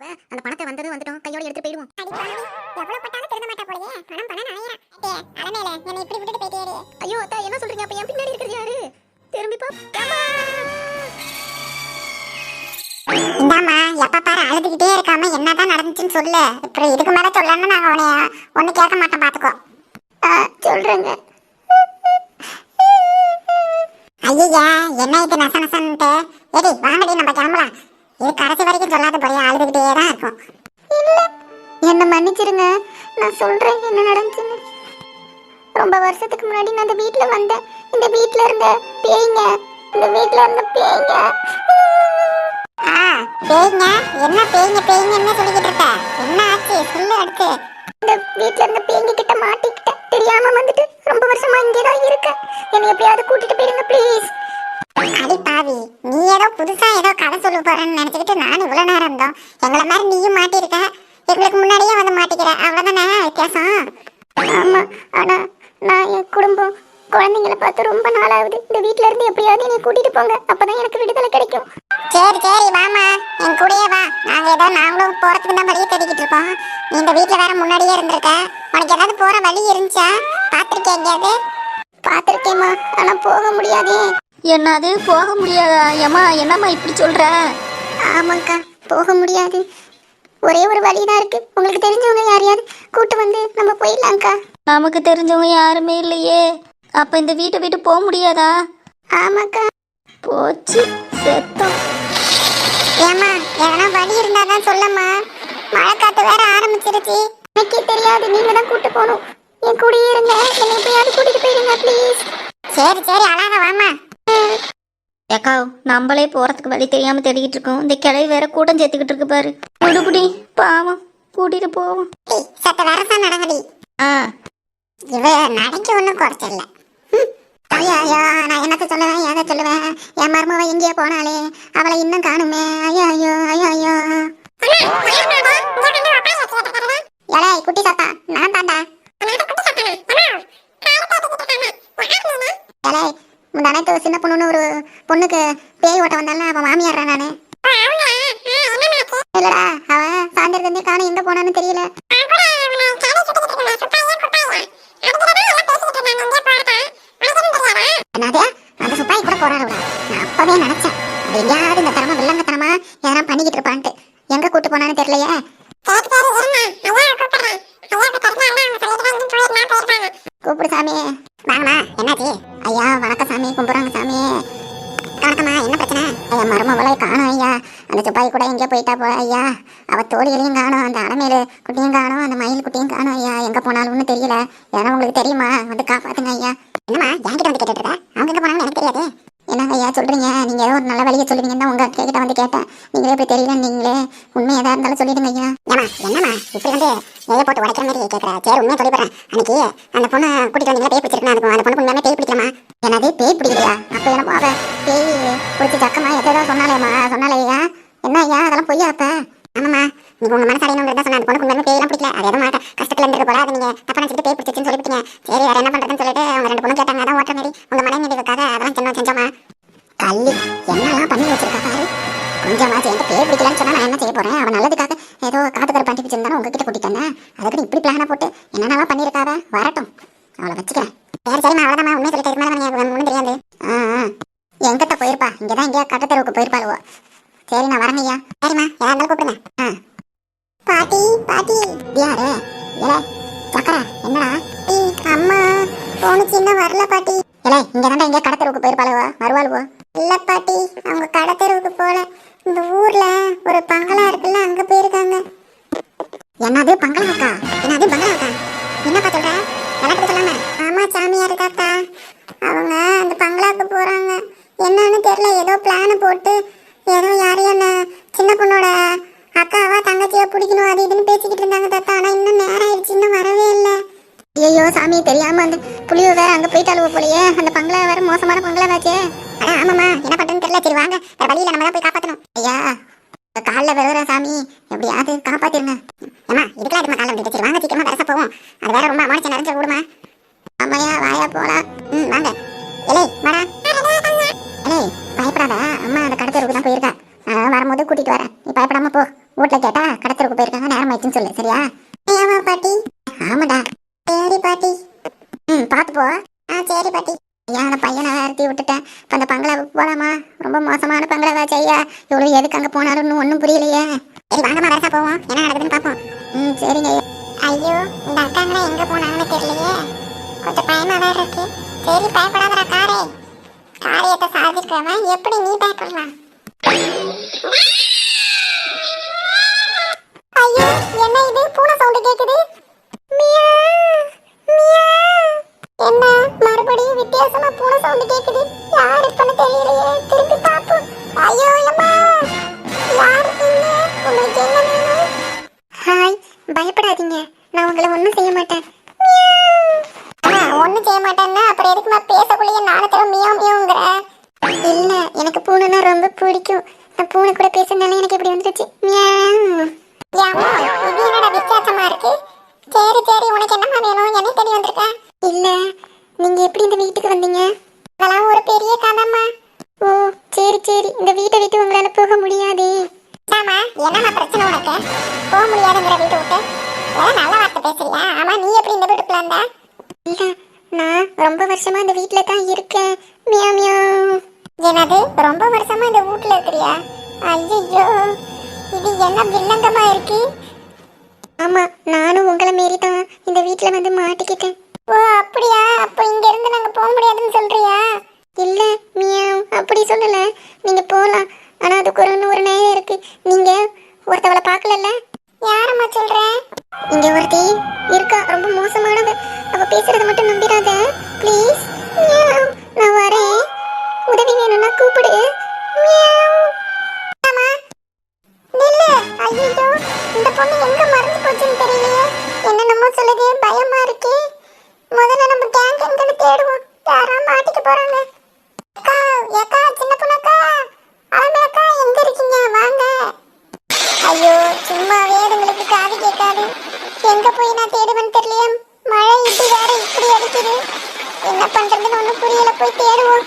இப்ப அந்த பணத்தை வந்தது வந்துட்டோம் கையோட எடுத்து போயிடுவோம். எவ்வளவு பட்டாலும் திருந்த மாட்டா போலயே. பணம் பணம் நாயரா அலமேல என்னை இப்படி விட்டுட்டு போயிட்டே ஐயோ அத்தா என்ன சொல்றீங்க? அப்ப என் பின்னாடி இருக்கிறது யாரு? திரும்பி! இந்தாம்மா எப்ப பாரு அழுதுகிட்டே இருக்காம என்னதான் நடந்துச்சுன்னு சொல்லு. அப்புறம் இதுக்கு மேல சொல்லணும்னு நான் உனைய ஒண்ணு கேட்க மாட்டேன் பாத்துக்கோ. சொல்றேங்க. ஐயா என்ன இது நச நசன்ட்டு எடி வாங்கடி நம்ம கிளம்பலாம். இது கடைசி வரைக்கும் சொல்லாத போறியா அழுதுகிட்டே தான் இருக்கும் என்ன மன்னிச்சிருங்க. நான் சொல்றேன் என்ன நடந்துச்சுன்னு. ரொம்ப வருஷத்துக்கு முன்னாடி நான் இந்த வீட்ல வந்தேன். இந்த வீட்ல இருந்த பேய்ங்க. இந்த வீட்ல இருந்த பேய்ங்க. ஆ பேய்ங்க? என்ன பேய்ங்க பேய்ங்கன்னு சொல்லிக்கிட்டு இருக்க? என்ன ஆச்சு? சொல்லு அடுத்து. இந்த வீட்ல இருந்த பேய்ங்க கிட்ட மாட்டிக்கிட்டேன். தெரியாம வந்துட்டு ரொம்ப வருஷமா இங்கே தான் இருக்கேன். என்னை எப்படியாவது கூட்டிட்டு போயிருங்க ப்ளீஸ் அடி பாவி நீ ஏதோ புதுசா ஏதோ கதை சொல்ல போறேன்னு நினைச்சுக்கிட்டு நான் இவ்வளவு நேரம் இருந்தோம். எங்களை மாதிரி நீயும் மாட்டிருக்க எங்களுக்கு முன்னாடியே வந்து மாட்டிக்கிற. அவ்வளவுதானே வித்தியாசம்? ஆமா ஆனா நான் என் குடும்பம் குழந்தைங்கள பார்த்து ரொம்ப நாளாகுது. இந்த வீட்ல இருந்து எப்படியாவது என்னை கூட்டிட்டு போங்க. அப்பதான் எனக்கு விடுதலை கிடைக்கும். சரி சரி வாமா என் கூடயே வா. நாங்க ஏதோ நாங்களும் போறதுக்கு தான் வழியை தேடிக்கிட்டு இருக்கோம். நீ இந்த வீட்ல வேற முன்னாடியே இருந்திருக்க. உனக்கு ஏதாவது போற வழி இருந்துச்சா? பாத்திருக்கேன் எங்கேயாவது? பார்த்துருக்கேம்மா. ஆனா போக முடியாதே. என்னது? போக முடியாதா? ஏம்மா என்னம்மா இப்படி சொல்ற? ஆமாக்கா போக முடியாது. ஒரே ஒரு வழி தான் இருக்கு. உங்களுக்கு தெரிஞ்சவங்க யாரையாவது கூட்டு வந்து நம்ம போயிடலாம்க்கா. நமக்கு தெரிஞ்சவங்க யாருமே இல்லையே. அப்ப இந்த வீட்டை விட்டு போக முடியாதா? ஆமாக்கா. போச்சு செத்தோம். ஏமா எதனா வழி இருந்தாதான் சொல்லம்மா. மழை காத்து வேற ஆரம்பிச்சிருச்சு. எனக்கே தெரியாது நீங்க தான் கூட்டு போகணும். என் கூடயே இருங்க. என்னை எப்படியாவது கூட்டிட்டு போயிடுங்க ப்ளீஸ் சரி சரி அழகா வாமா ஏக்கா நம்மளே போறதுக்கு வழி தெரியாம தேடிக்கிட்டு இருக்கோம். இந்த கிளை வேற கூட்டம் சேர்த்துக்கிட்டு இருக்கு பாரு. விடுபடி பாவம். கூட்டிட்டு போவோம். சத்த வரசா நடங்கடி ஆ. இவ நடைக்கு ஒன்றும் குறைச்சில்ல ஐயா ஐயா நான் என்னத்த சொல்லுவேன் ஏதை சொல்லுவேன்? என் மருமவ எங்கேயோ போனாலே அவளை இன்னும் காணுமே. ஐயோ ஐயோ ஐயோ ஐயோ. ஏலே குட்டி சாத்தா. நான் தாண்டா. ஏலே முந்தானத்து சின்ன பொண்ணுன்னு ஒரு பொண்ணுக்கு பேய் ஓட்ட வந்தால அவன் மாமியாடுறா நானு. இல்லடா அவ சாயந்தரத்துல காணும் எங்க போனான்னு தெரியல. என்னது? அந்த சுப்பாய் கூட போறாரு நான் அப்பவே நினைச்சேன். எங்கேயாவது இந்த தரமா வில்லங்க காணும் ஐயா எங்க போனாலும்னு தெரியல. ஏன்னா உங்களுக்கு தெரியுமா? வந்து காப்பாத்துங்க ஐயா. என்னம்மா என்கிட்ட வந்து கேட்டுட்டு இருக்க? அவங்க எங்க போனாங்கன்னு எனக்கு தெரியாது. என்னங்க ஐயா சொல்றீங்க? நீங்க ஏதோ ஒரு நல்ல வழியை சொல்லுவீங்கன்னு தான் உங்க கிட்ட வந்து கேட்டேன். நீங்களே இப்படி தெரியல நீங்களே உண்மை ஏதா இருந்தாலும் சொல்லிடுங்க ஐயா. ஏமா என்னம்மா? இப்படி வந்து எதை போட்டு உடைக்கிற மாதிரி கேட்கற சரி உண்மையை சொல்லி போறேன் அன்னைக்கு அந்த பொண்ணை கூட்டிட்டு வந்தீங்களா? பேய் பிடிச்சிருக்கா அதுக்கு அந்த பொண்ணு உண்மையான பேய் பிடிக்கலாமா என்னது பேய் பிடிக்கலையா? அப்ப எனக்கு அவ பேய் பிடிச்சி சக்கமா எதோ சொன்னாலேம்மா சொன்னாலேயா என்ன ஐயா அதெல்லாம் பொய்யா அப்ப? ஆமாம்மா நீங்க உங்க மனசு அடையணுங்கிறத சொன்ன அந்த பொண்ணுக்கு உண்மையான பேயெல்லாம் பிடிக்கல. அது எதுவும் மாட்ட பேய் பிடிச்சிச்சுன்னு சொல்லிவிட்டீங்க. சரி என்ன பண்றதுன்னு சொல்லிட்டு அவங்க ரெண்டு பொண்ணு கேட்டாங்க. அதான் மனை அதெல்லாம் செஞ்சோமா என்னெல்லாம் பண்ணி வச்சிருக்கா பாரு. கொஞ்சமாச்சு என்கிட்ட பேர் பிடிக்கலன்னு சொன்னா நான் என்ன செய்ய அவன் நல்லதுக்காக ஏதோ காத்து கரு பண்ணி வச்சிருந்தாலும் உங்ககிட்ட கூட்டிட்டு வந்தேன் அதுக்கு இப்படி பிளான போட்டு என்னென்னலாம் பண்ணியிருக்காவ? வரட்டும். அவளை வச்சுக்கிறேன். சரி சரிம்மா அவ்வளோதாம்மா உண்மை சொல்லிட்டு இதுக்கு மேலே எனக்கு ஒன்றும் தெரியாது. ஆ எங்கிட்ட போயிருப்பா. இங்கே தான் எங்கேயா கட்டத்தெருவுக்கு போயிருப்பாளுவோ. சரி நான் வரேன் ஐயா. சரிம்மா யாரா இருந்தாலும் கூப்பிடுங்க. ஆ. பாட்டி பாட்டி. யாரு? ஏ சக்கரை என்னடா? அம்மா போனுச்சு இன்னும் வரல பாட்டி. ஏலே இங்க தாண்டா எங்கேயா கடத்தெருவுக்கு போயிருப்பாளுவோ? வருவாளுவோ? இல்ல பாட்டி அவங்க கடத்தெருவுக்கு போல. இந்த ஊர்ல ஒரு பங்களா இருக்குல்ல அங்க போயிருக்காங்க. என்னது பங்களாக்கா? என்னது பங்களாக்கா? என்னப்பா சொல்ற? விளக்கத்தை சொல்லாம. ஆமா சாமியார் தாத்தா. அவங்க அந்த பங்களாக்கு போறாங்க. என்னன்னு தெரியல ஏதோ பிளான் போட்டு ஏதோ யாரையும் சின்ன பொண்ணோட அக்காவா தங்கச்சியோ பிடிக்கணும் அது இதுன்னு பேசிக்கிட்டு இருந்தாங்க தாத்தா. ஆனா இன்னும் நேரம் ஆயிடுச்சு இன்னும் வரவே இல்லை. ஐயோ சாமி தெரியாம அந்த புளிய வேற அங்க போயிட்டு அழுவ போலயே. அந்த பங்களா வேற மோசமான பங்களா வாச்சே அட ஆமாமா என்ன பண்றதுன்னு தெரியல. சரி வாங்க. வேற வழியில நம்ம தான் போய் காப்பாத்தணும். ஐயா காலில் விழுற சாமி எப்படியாவது காப்பாத்திருங்க. ஏமா இதுக்கெல்லாம் எதுமா காலில் விழுந்து சரி வாங்க சீக்கிரமா வரச போவோம். அது வேற ரொம்ப அமானுச்சு நிறைஞ்ச விடுமா பார்த்து போ. ஆ சரி பாட்டி. ஐயா அந்த பையனை அறுத்தி விட்டுட்டேன். இப்போ அந்த பங்களாவுக்கு போகலாமா ரொம்ப மோசமான பங்களாவாச்சு ஐயா இவ்வளோ எதுக்கு அங்கே போனாலும் ஒன்றும் புரியலையே. சரி வாங்கம்மா வரசா போவோம். என்ன நடக்குதுன்னு பார்ப்போம். ம் சரிங்க ஐயோ. இந்த அக்காங்களே எங்கே போனாங்கன்னு தெரியலையே. கொஞ்சம் பயமாக வேறு இருக்கு. சரி பயப்படாதடா காரே. காரியத்தை சாதிக்கிறவன் எப்படி நீ பயப்படலாம் பயப்படாதீங்க நான் உங்களை ஒன்றும் செய்ய மாட்டேன். ஒன்றும் செய்ய மாட்டேன்னா அப்புறம் எதுக்கு நான் பேசக்குள்ளேயே நானும் தர மியாவ் மியாவுங்கிற? இல்ல எனக்கு பூனைனா ரொம்ப பிடிக்கும். நான் பூனை கூட பேசுனாலே எனக்கு இப்படி வந்துருச்சு. மியாவ். இது என்னடா வித்தியாசமா இருக்கு? சரி சரி உனக்கு என்னம்மா வேணும்? என்ன தேடி வந்திருக்க? இல்ல நீங்க எப்படி இந்த வீட்டுக்கு வந்தீங்க? அதெல்லாம் ஒரு பெரிய கதைம்மா. ஓ சரி சரி இந்த வீட்டை விட்டு உங்களால போக முடியாதே. ஆமா என்னம்மா பிரச்சனை உனக்கு? போக முடியாதுங்கிற வீட்டை விட்டு? ஏதாவது நல்ல வார்த்தை பேசுறியா? ஆமா நீ எப்படி இந்த வீட்டுக்குள்ள வந்த? இல்ல நான் ரொம்ப வருஷமா இந்த வீட்ல தான் இருக்கேன். Meow meow. என்னது ரொம்ப வருஷமா இந்த வீட்ல இருக்கிறியா? ஐயோ இது என்ன வில்லங்கமா இருக்கு? ஆமா நானும் உங்களை மாரி தான் இந்த வீட்ல வந்து மாட்டிக்கிட்டேன். ஓ அப்படியா? அப்போ இங்க இருந்து நாங்க போக முடியாதுன்னு சொல்றியா? இல்ல மியாவ் அப்படி சொல்லல. நீங்க போலாம். ஆனா அதுக்கு ஒரு ஒரு நேரம் இருக்கு. நீங்க ஒருத்தவளை பார்க்கலல்ல? யாரம்மா சொல்ற? இங்க ஒருத்தி இருக்கா ரொம்ப மோசமானது அவ பேசுறத மட்டும் நம்பிடாத. ப்ளீஸ் நான் வரேன். உதவி வேணும்னா கூப்பிடு. ஆமா. நில்லு. ஐயோ இந்த பொண்ணு எங்க மறந்து போச்சுன்னு தெரியலையே. என்னென்னமோ சொல்லுது பயமா இருக்கு. முதல்ல நம்ம கேங் எங்கன்னு தேடுவோம். யாரா மாட்டிக்க போறாங்க? அக்கா ஏக்கா சின்ன பொண்ணக்கா அழகு அக்கா எங்க இருக்கீங்க வாங்க ஐயோ சும்மாவே அதுங்களுக்கு காது கேட்காது எங்க போய் நான் தேடுவேன்னு தெரியலையே மழை இப்படி வேற இப்படி அடிக்குது என்ன பண்றதுன்னு ஒண்ணும் புரியல போய் தேடுவோம்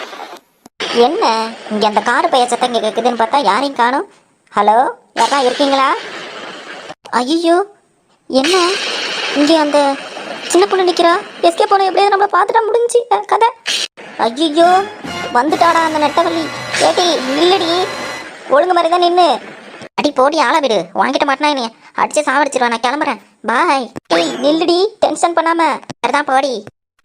என்ன இங்கே அந்த காரு பைய சத்தம் இங்கே கேட்குதுன்னு பார்த்தா யாரையும் காணும். ஹலோ யாரா இருக்கீங்களா? ஐயோ என்ன? இங்கே அந்த சின்ன பொண்ணு நிற்கிறா எஸ்கே பொண்ணு எப்படியாவது நம்மளை பார்த்துட்டா முடிஞ்சு கதை. ஐயோ வந்துட்டாடா அந்த நெட்டவள்ளி. கேட்டி இல்லடி. ஒழுங்கு மாதிரி தான் நின்று அடி போடி ஆள விடு. வாங்கிட்ட மாட்டினா நீ அடிச்சு சாவடிச்சிருவா நான் கிளம்புறேன். பாய் டேய் நில்லுடி. டென்ஷன் பண்ணாம. சரிதான் போடி.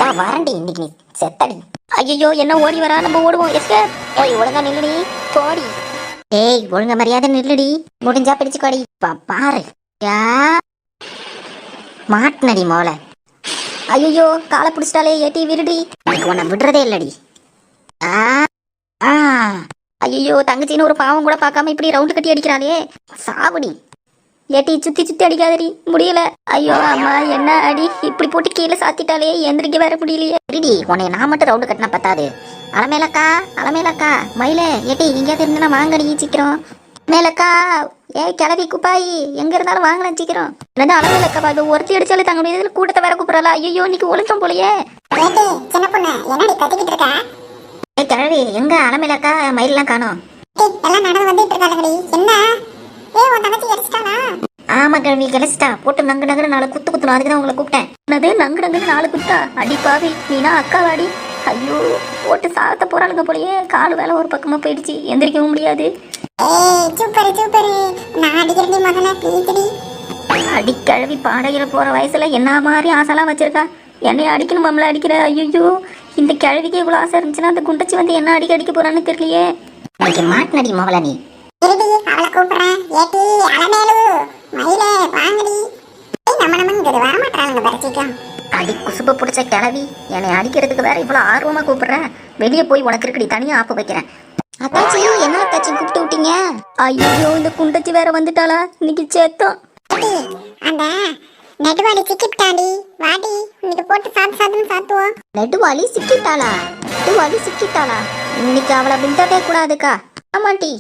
வா வரண்டி இன்னைக்கு நீ செத்தடி. ஐயோ என்ன ஓடி வரா? நம்ம ஓடுவோம். எஸ்கேப் ஓய் ஒழுங்கா நில்லுடி. போடி. ஏய் ஒழுங்கா மரியாதை நில்லுடி. முடிஞ்சா பிடிச்சுக்கோடி பா பாரு. யா. மாட்டினடி மோளை. ஐயோ காலை பிடிச்சிட்டாலே ஏட்டி விருடி எனக்கு உன்னை விடுறதே இல்லடி. ஆ. ஆ. ஐயோ தங்கச்சின்னு ஒரு பாவம் கூட பார்க்காம இப்படி ரவுண்டு கட்டி அடிக்கிறாளே. சாவுடி. ஏட்டி சுத்தி சுத்தி அடிக்காதடி. முடியல. ஐயோ அம்மா என்ன அடி? இப்படி போட்டு கீழே சாத்திட்டாலே எந்திரிக்க வேற முடியலையே. சரிடி உன்னை நான் மட்டும் ரவுண்டு கட்டினா பத்தாது. அலமேலக்கா அலமேலக்கா மயிலே ஏட்டி எங்கேயாவது இருந்தா வாங்கடி சீக்கிரம். மேலக்கா ஏ கிளவி குப்பாயி எங்க இருந்தாலும் வாங்கலாம் சீக்கிரம். என்னது அலமேலக்கா இது ஒருத்தி அடிச்சாலே தங்க முடியாது? கூட்டத்தை வேற கூப்பிடல ஐயோ இன்னைக்கு ஒழுக்கம் போலையே. சின்ன பொண்ணு என்னடி கத்திக்கிட்டு இருக்க? ஏ கிழவி எங்க அலமேலக்கா மயிலெல்லாம் காணோம்? ஏய், எல்லாம் நடந்து வந்துட்டு இருக்காங்கடி என்ன? உன் தங்கச்சி ஆமா கிழவி கிளச்சிட்டா போட்டு நங்கு நங்குன்னு நாலு குத்து குத்துணும் அதுக்கு தான் உங்களை கூப்பிட்டேன். என்னது நங்கு நங்குன்னு நாலு குத்தா? அடி பாவி நீனா அக்கா வாடி? ஐயோ போட்டு சாத்த போறாளுங்க போலயே. கால் வேலை ஒரு பக்கமா போயிடுச்சு. எந்திரிக்கவும் முடியாது. ஏய் சூப்பர் சூப்பர். நான் அடிக்கிறடி பாடையில போற வயசுல என்ன மாதிரி ஆசைலாம் வச்சிருக்கா? என்னைய அடிக்கணும் மம்மள அடிக்கிற? ஐயோ இந்த கிழவிக்கு இவ்வளவு ஆசை இருந்துச்சுன்னா அந்த குண்டச்சி வந்து என்ன அடிக்க அடிக்க போறான்னு தெரியலையே. மாட்டினடி மோகல நீ கூப்பிடுறேன். ஏட்டி அலமேலு மயிலே வாங்கடி. ஏய் நம்ம நம்மங்கிறது வரமாட்டாளுங்க பரிச்சிக்கும் அடி குசுப்பு பிடிச்ச கிளவி என்னை அடிக்கிறதுக்கு வேற இவ்வளவு ஆர்வமா கூப்பிடுற? வெளியே போய் உனக்கு இருக்கடி தனியா ஆப்பு வைக்கிறேன். அத்தாச்சி என்ன அத்தாச்சி கூப்பிட்டு விட்டீங்க? ஐயோ இந்த குண்டச்சி வேற வந்துட்டாளா? இன்னைக்கு சேத்தம். அந்த நெடுவாளி சிக்கிப்டாண்டி வாடி இன்னைக்கு போட்டு சாத்து சாத்துன்னு சாத்துவோம். நெடுவாளி சிக்கிட்டாளா? நெடுவாளி சிக்கிட்டாளா? இன்னைக்கு அவளை விட்டவே கூடாதுக்கா. ஆமாண்டி.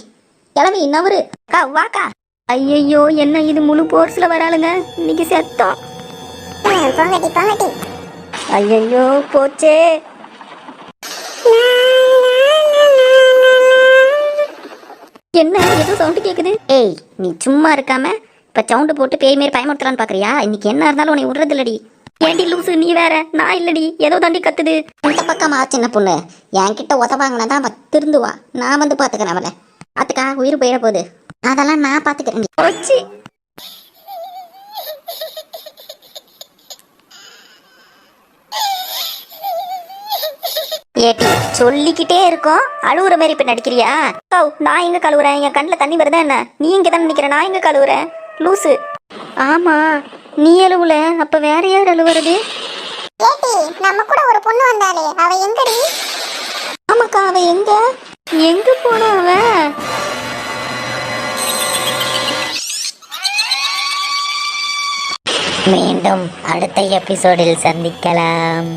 கிளவி நவரு அக்கா வாக்கா. ஐயையோ என்ன இது முழு போர்ஸ்ல வராளுங்க? இன்னைக்கு செத்தோம். போங்கடி போங்கடி. ஐயையோ போச்சே. என்ன ஏதோ சவுண்டு கேக்குது? ஏய் நீ சும்மா இருக்காம இப்ப சவுண்டு போட்டு பேய் மாரி பயமுறுத்தலான்னு பாக்குறியா? இன்னைக்கு என்ன இருந்தாலும் உன்னை விடுறது இல்லடி ஏண்டி லூசு நீ வேற? நான் இல்லடி. ஏதோ தாண்டி கத்துது. இந்த பக்கமா சின்ன பொண்ணு. என்கிட்ட உதவாங்கன்னா தான் திருந்துவா. நான் வந்து பாத்துக்கிறேன் அவளை. பாத்துக்கா உயிர் போயிட போகுது. அதெல்லாம் நான் பாத்துக்கிறேன். போச்சு. ஏட்டி சொல்லிக்கிட்டே இருக்கோம் அழுவுற மாதிரி இப்ப நடிக்கிறியா? ஓ நான் எங்க கழுவுறேன்? என் கண்ணில் தண்ணி வருதா என்ன? நீ இங்க தான் நிக்கிற? நான் எங்க கழுவுறேன்? லூசு. ஆமா நீ அழுவுல. அப்ப வேற யார் அழுவுறது? ஏட்டி நம்ம கூட ஒரு பொண்ணு வந்தாளே. அவ எங்கடி? ஆமாக்கா அவ எங்க? எங்க போனா அவ? மீண்டும் அடுத்த எபிசோடில் சந்திக்கலாம்.